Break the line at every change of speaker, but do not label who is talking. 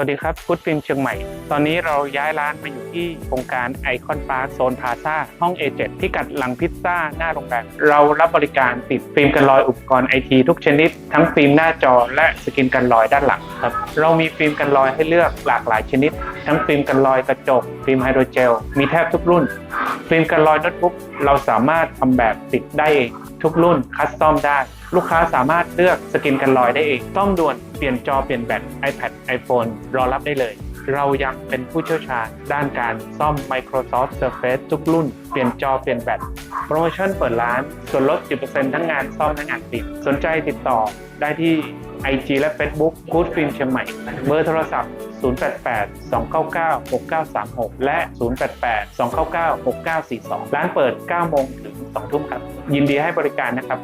วัสดีครับพุทธฟิล์มเชียงใหม่ ตอนนี้เราย้ายร้านมาอยู่ที่โครงการไอคอนพาร์คโซนพาซาห้อง A7 ที่กัดหลังพิซซ่าหน้าโรงแรมเรารับบริการติดฟิล์มกันรอยอุปกรณ์ไอทีทุกชนิด ทั้งฟิล์มหน้าจอและสกินกันรอยด้านหลังครับเรามีฟิล์มกันรอยให้เลือกหลากหลายชนิด ทั้งฟิล์มกันรอยกระจก ฟิล์มไฮโดรเจล มีแทบทุกรุ่น ฟิล์มกันรอยโน้ตบุ๊กเราสามารถทำแบบติดได้ทุกรุ่นคัสตอมได้ ลูกค้าสามารถเลือกสกินกันรอยได้เองต้องด่วนเปลี่ยนจอเปลี่ยนแบต iPad iPhone รอรับได้เลย เรายังเป็นผู้เชี่ยวชาญด้านการซ่อม Microsoft Surface ทุกรุ่น เปลี่ยนจอเปลี่ยนแบต โปรโมชั่นเปิดร้าน ส่วนลด 10%ทั้งงานซ่อมและงานติด สนใจติดต่อได้ที่ IG และ Facebook Good Film เชียงใหม่ เบอร์โทรศัพท์ 088 299 6936 และ 088 299 6942 ร้านเปิด 9 โมงถึง 2 ทุ่มครับ ยินดีให้บริการนะครับ